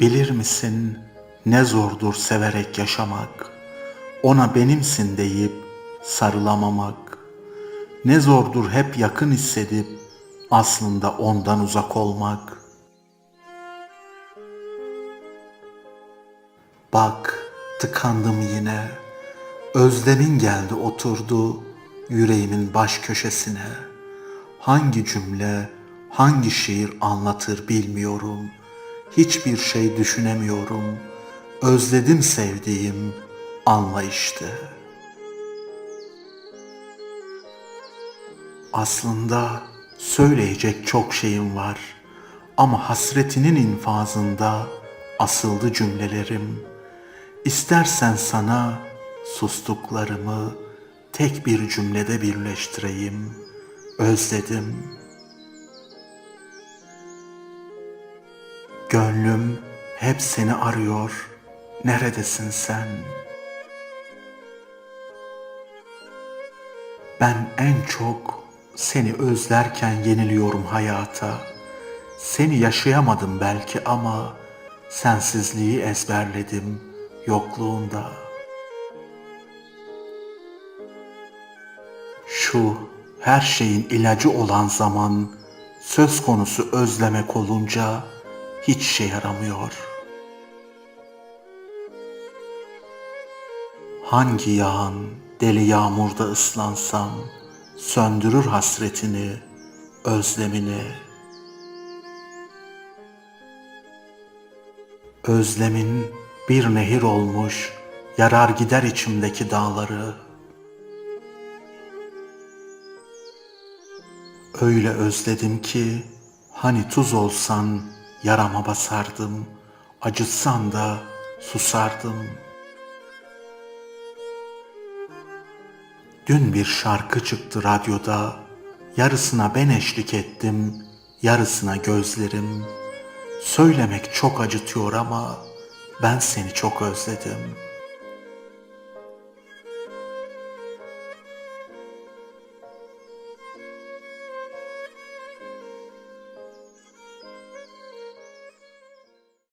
Bilir misin ne zordur severek yaşamak, ona benimsin deyip sarılamamak. Ne zordur hep yakın hissedip aslında ondan uzak olmak. Bak tıkandım yine, özlemin geldi oturdu yüreğimin baş köşesine. Hangi cümle, hangi şiir anlatır bilmiyorum. Hiçbir şey düşünemiyorum. Özledim sevdiğim, anla işte. Aslında söyleyecek çok şeyim var. Ama hasretinin infazında asıldı cümlelerim. İstersen sana sustuklarımı tek bir cümlede birleştireyim. Özledim. Gönlüm hep seni arıyor. Neredesin sen? Ben en çok seni özlerken yeniliyorum hayata. Seni yaşayamadım belki ama sensizliği ezberledim yokluğunda. Şu her şeyin ilacı olan zaman söz konusu özlemek olunca hiç şey yaramıyor. Hangi yağan deli yağmurda ıslansam söndürür hasretini, özlemini. Özlemin bir nehir olmuş, yarar gider içimdeki dağları. Öyle özledim ki hani tuz olsan yarama basardım, acıtsan da susardım. Dün bir şarkı çıktı radyoda, yarısına ben eşlik ettim, yarısına gözlerim. Söylemek çok acıtıyor ama ben seni çok özledim.''